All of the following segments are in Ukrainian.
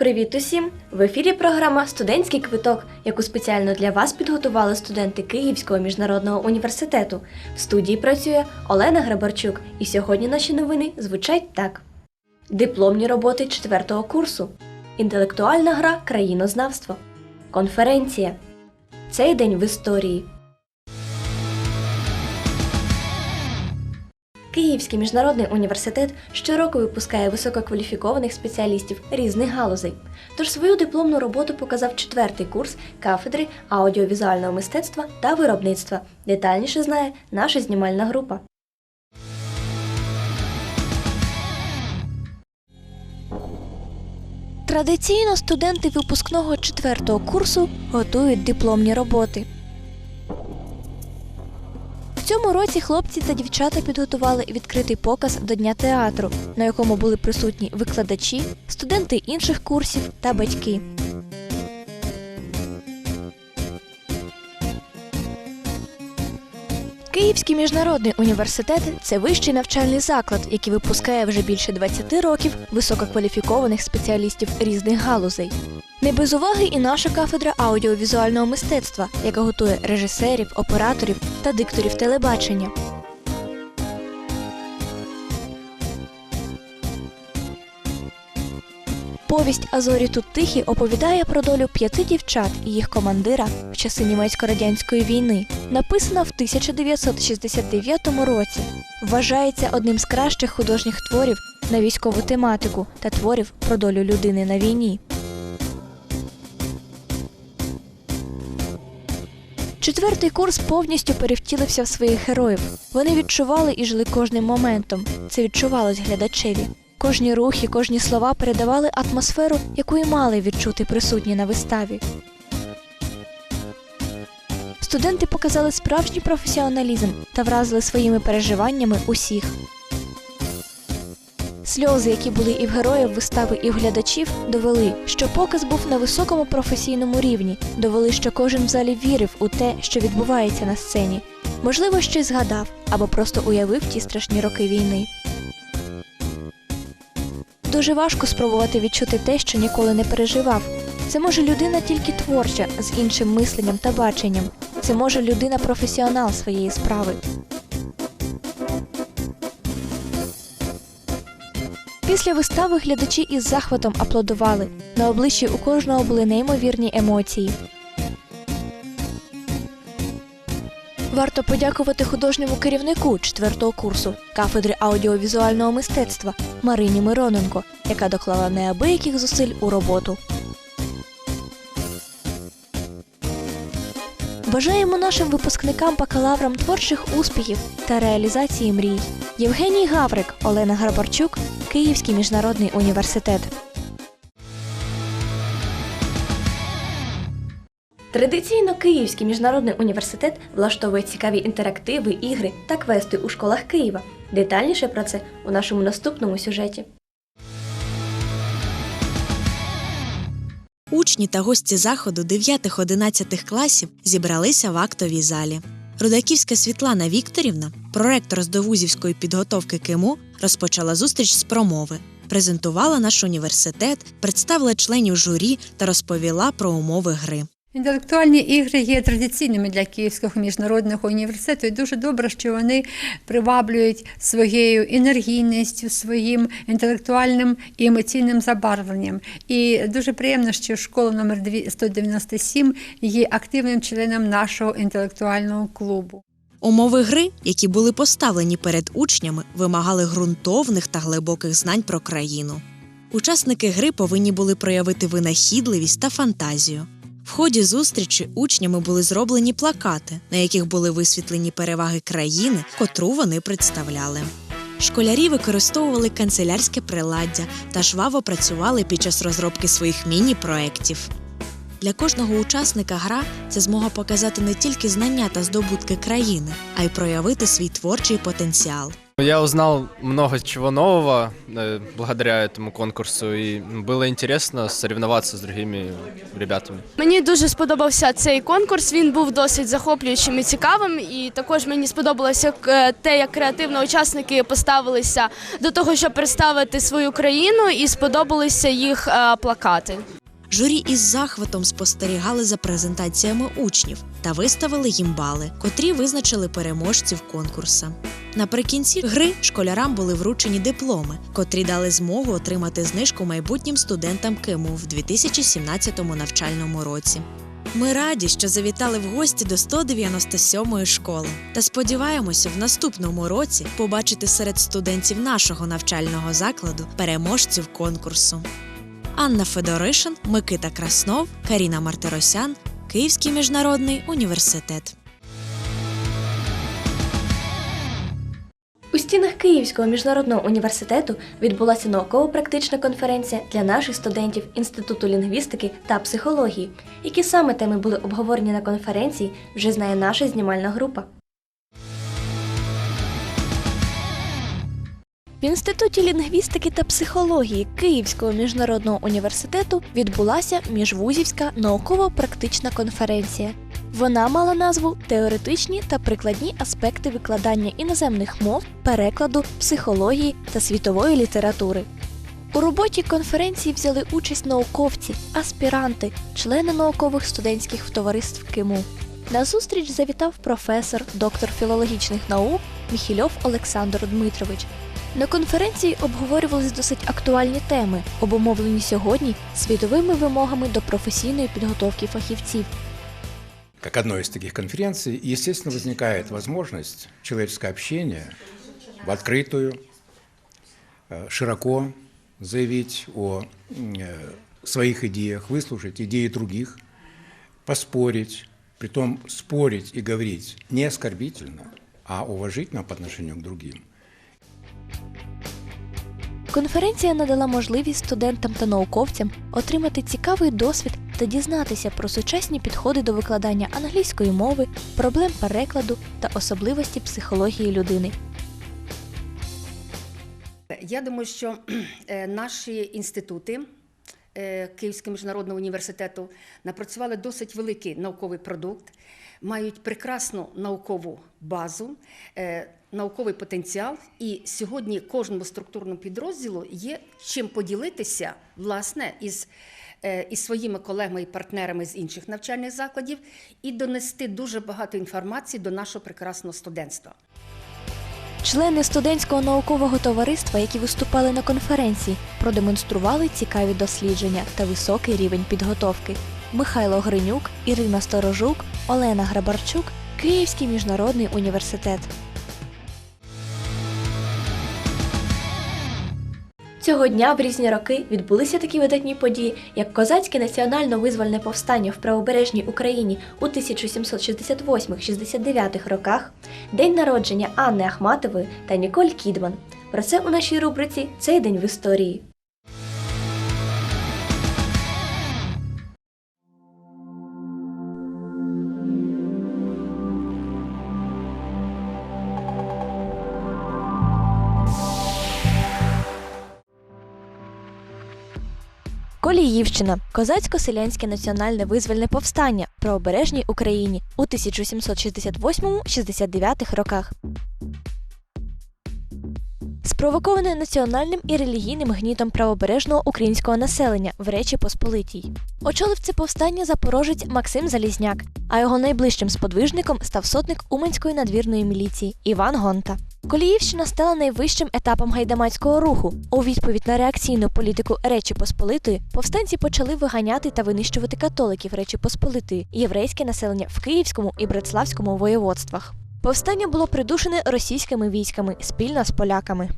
Привіт усім! В ефірі програма Студентський квиток, яку спеціально для вас підготували студенти Київського міжнародного університету. В студії працює Олена Грабарчук, і сьогодні наші новини звучать так: дипломні роботи четвертого курсу, інтелектуальна гра країнознавство, конференція. Цей день в історії. Київський міжнародний університет щороку випускає висококваліфікованих спеціалістів різних галузей. Тож свою дипломну роботу показав четвертий курс кафедри аудіовізуального мистецтва та виробництва. Детальніше знає наша знімальна група. Традиційно студенти випускного четвертого курсу готують дипломні роботи. Цьому році хлопці та дівчата підготували відкритий показ до Дня театру, на якому були присутні викладачі, студенти інших курсів та батьки. Київський міжнародний університет це вищий навчальний заклад, який випускає вже більше 20 років висококваліфікованих спеціалістів різних галузей. Не без уваги і наша кафедра аудіовізуального мистецтва, яка готує режисерів, операторів та дикторів телебачення. Повість Азорі тут тихі оповідає про долю п'яти дівчат і їх командира в часи німецько-радянської війни. Написана в 1969 році. Вважається одним з кращих художніх творів на військову тематику та творів про долю людини на війні. Четвертий курс повністю перевтілився в своїх героїв. Вони відчували і жили кожним моментом. Це відчувалось глядачеві. Кожні рухи, кожні слова передавали атмосферу, яку і мали відчути присутні на виставі. Студенти показали справжній професіоналізм та вразили своїми переживаннями усіх. Сльози, які були і в героїв вистави, і в глядачів, довели, що показ був на високому професійному рівні, довели, що кожен в залі вірив у те, що відбувається на сцені. Можливо, щось згадав або просто уявив ті страшні роки війни. Дуже важко спробувати відчути те, що ніколи не переживав. Це може людина тільки творча, з іншим мисленням та баченням. Це може людина професіонал своєї справи. Після вистави глядачі із захватом аплодували. На обличчі у кожного були неймовірні емоції. Варто подякувати художньому керівнику четвертого курсу кафедри аудіовізуального мистецтва Марині Мироненко, яка доклала неабияких зусиль у роботу. Бажаємо нашим випускникам бакалаврам творчих успіхів та реалізації мрій. Євгеній Гаврик, Олена Грабарчук, Київський міжнародний університет. Традиційно Київський міжнародний університет влаштовує цікаві інтерактиви, ігри та квести у школах Києва. Детальніше про це у нашому наступному сюжеті. Учні та гості заходу 9-11 класів зібралися в актовій залі. Рудаківська Світлана Вікторівна, проректор з довузівської підготовки КИМУ, розпочала зустріч з промови, презентувала наш університет, представила членів журі та розповіла про умови гри. Інтелектуальні ігри є традиційними для Київського міжнародного університету. І дуже добре, що вони приваблюють своєю енергійністю, своїм інтелектуальним і емоційним забарвленням. І дуже приємно, що школа номер 197 є активним членом нашого інтелектуального клубу. Умови гри, які були поставлені перед учнями, вимагали ґрунтовних та глибоких знань про країну. Учасники гри повинні були проявити винахідливість та фантазію. В ході зустрічі учнями були зроблені плакати, на яких були висвітлені переваги країни, котру вони представляли. Школярі використовували канцелярське приладдя та жваво працювали під час розробки своїх міні-проєктів. Для кожного учасника гра це змога показати не тільки знання та здобутки країни, а й проявити свій творчий потенціал. Я узнал много чего нового э, благодаря этому конкурсу, и было интересно соревноваться с другими ребятами. Мені дуже сподобався цей конкурс. Він був досить захоплюючим і цікавим. І також мені сподобалося е, те, як креативно учасники поставилися до того, щоб представити свою країну, і сподобалися їх е, плакати. Журі із захватом спостерігали за презентаціями учнів та виставили їм бали, котрі визначили переможців конкурсу. Наприкінці гри школярам були вручені дипломи, котрі дали змогу отримати знижку майбутнім студентам КИМУ в 2017 навчальному році. Ми раді, що завітали в гості до 197-ї школи та сподіваємося в наступному році побачити серед студентів нашого навчального закладу переможців конкурсу. Анна Федоришин, Микита Краснов, Каріна Мартиросян, Київський міжнародний університет. У стінах Київського міжнародного університету відбулася науково-практична конференція для наших студентів Інституту лінгвістики та психології. Які саме теми були обговорені на конференції, вже знає наша знімальна група. В Інституті лінгвістики та психології Київського міжнародного університету відбулася міжвузівська науково-практична конференція. Вона мала назву Теоретичні та прикладні аспекти викладання іноземних мов, перекладу, психології та світової літератури. У роботі конференції взяли участь науковці, аспіранти, члени наукових студентських товариств КИМУ. На зустріч завітав професор, доктор філологічних наук Міхільов Олександр Дмитрович. На конференції обговорювались досить актуальні теми, обумовлені сьогодні світовими вимогами до професійної підготовки фахівців. Как одной из таких конференций, естественно, возникает возможность человеческого общения в открытую, э, широко заявить о м, э, своих идеях, выслушать идеи других, поспорить, притом спорить и говорить не оскорбительно, а уважительно по отношению к другим. Конференція надала можливість студентам та науковцям отримати цікавий досвід та дізнатися про сучасні підходи до викладання англійської мови, проблем перекладу та особливості психології людини. Я думаю, що е, наші інститути Київського міжнародного університету напрацювали досить великий науковий продукт, мають прекрасну наукову базу, е, науковий потенціал. І сьогодні кожному структурному підрозділу є чим поділитися власне із. е, Із своїми колегами і партнерами з інших навчальних закладів і донести дуже багато інформації до нашого прекрасного студентства. Члени студентського наукового товариства, які виступали на конференції, продемонстрували цікаві дослідження та високий рівень підготовки. Михайло Гринюк, Ірина Сторожук, Олена Грабарчук, Київський міжнародний університет. Цього дня в різні роки відбулися такі видатні події, як Козацьке національно-визвольне повстання в правобережній Україні у 1768-69 роках, день народження Анни Ахматової та Ніколь Кідман. Про це у нашій рубриці Цей день в історії. Коліївщина козацько-селянське національне визвольне повстання про обережній Україні у 1768-69 роках. Спровоковане національним і релігійним гнітом правобережного українського населення в Речі Посполитій. Очолив це повстання запорожець Максим Залізняк, а його найближчим сподвижником став сотник Уманської надвірної міліції Іван Гонта. Коліївщина стала найвищим етапом гайдамацького руху. У відповідь на реакційну політику Речі Посполитої повстанці почали виганяти та винищувати католиків Речі Посполитої єврейське населення в Київському і Братславському воєводствах. Повстання було придушене російськими військами спільно з поляками.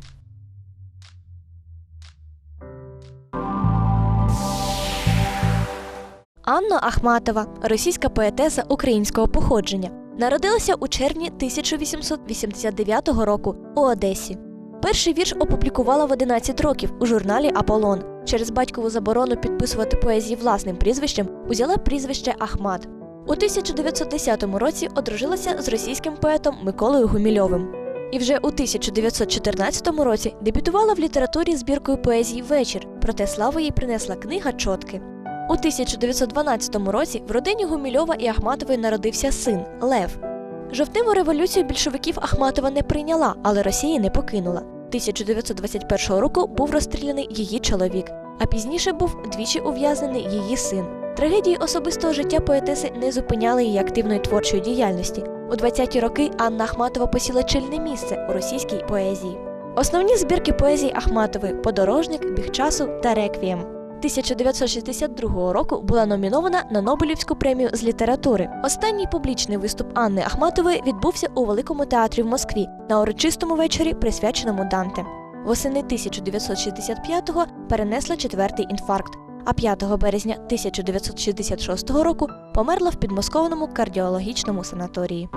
Анна Ахматова, російська поетеса українського походження, народилася у червні 1889 року у Одесі. Перший вірш опублікувала в 11 років у журналі Аполлон. Через батькову заборону підписувати поезії власним прізвищем узяла прізвище Ахмат. У 1910 році одружилася з російським поетом Миколою Гумільовим. І вже у 1914 році дебютувала в літературі збіркою поезії Вечір, проте славу їй принесла книга Чотки. У 1912 році в родині Гумільова і Ахматової народився син Лев. Жовтиву революцію більшовиків Ахматова не прийняла, але Росії не покинула. 1921 року був розстріляний її чоловік, а пізніше був двічі ув'язнений її син. Трагедії особистого життя поетеси не зупиняли її активної творчої діяльності. У 20-ті роки Анна Ахматова посіла чільне місце у російській поезії. Основні збірки поезії Ахматової Подорожник, Біг часу та Реквієм. 1962 року була номінована на Нобелівську премію з літератури. Останній публічний виступ Анни Ахматової відбувся у Великому театрі в Москві на урочистому вечорі, присвяченому Данте. Восени 1965-го перенесла четвертий інфаркт, а 5 березня 1966 року померла в підмосковному кардіологічному санаторії.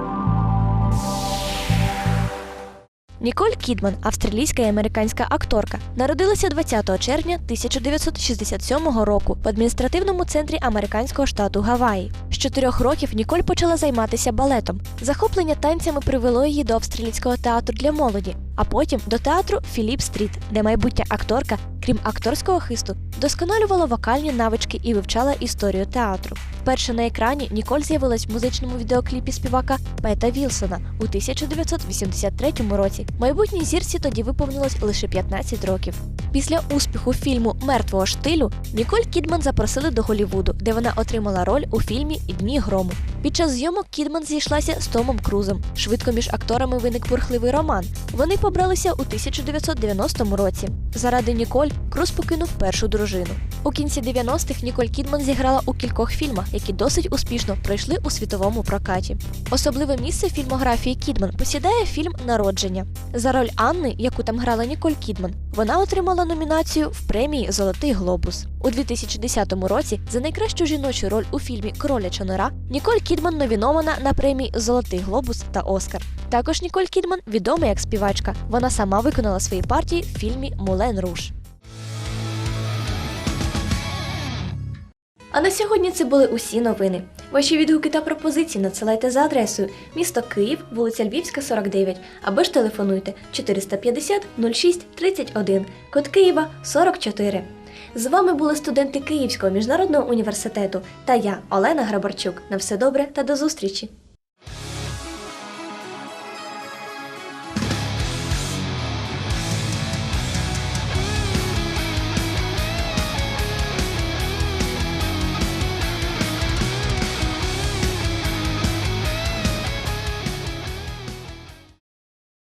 Ніколь Кідман, австралійська і американська акторка, народилася 20 червня 1967 року в адміністративному центрі американського штату Гаваї. З чотирьох років Ніколь почала займатися балетом. Захоплення танцями привело її до австралійського театру для молоді, а потім до театру Філіп Стріт, де майбутня акторка, крім акторського хисту, досконалювала вокальні навички і вивчала історію театру. Вперше на екрані Ніколь з'явилась в музичному відеокліпі співака Пета Вілсона у 1983 році. Майбутній зірці тоді виповнилось лише 15 років. Після успіху фільму Мертвого штилю Ніколь Кідман запросили до Голлівуду, де вона отримала роль у фільмі Дні грому. Під час зйомок Кідман зійшлася з Томом Крузом. Швидко між акторами виник бурхливий роман. Вони побралися у 1990 році. Заради Ніколь Круз покинув першу дружину. У кінці 90-х Ніколь Кідман зіграла у кількох фільмах, які досить успішно пройшли у світовому прокаті. Особливе місце фільмографії Кідман посідає фільм Народження. За роль Анни, яку там грала Ніколь Кідман, вона отримала номінацію в премії Золотий глобус. У 2010 році за найкращу жіночу роль у фільмі Кроляча нора Ніколь Кідман номінована на премії Золотий глобус та Оскар. Також Ніколь Кідман відома як співачка. Вона сама виконала свої партії в фільмі Мулен Руш. А на сьогодні це були усі новини. Ваші відгуки та пропозиції надсилайте за адресою місто Київ, вулиця Львівська, 49, або ж телефонуйте 450 06 31, код Києва 44. З вами були студенти Київського міжнародного університету та я, Олена Грабарчук. На все добре та до зустрічі!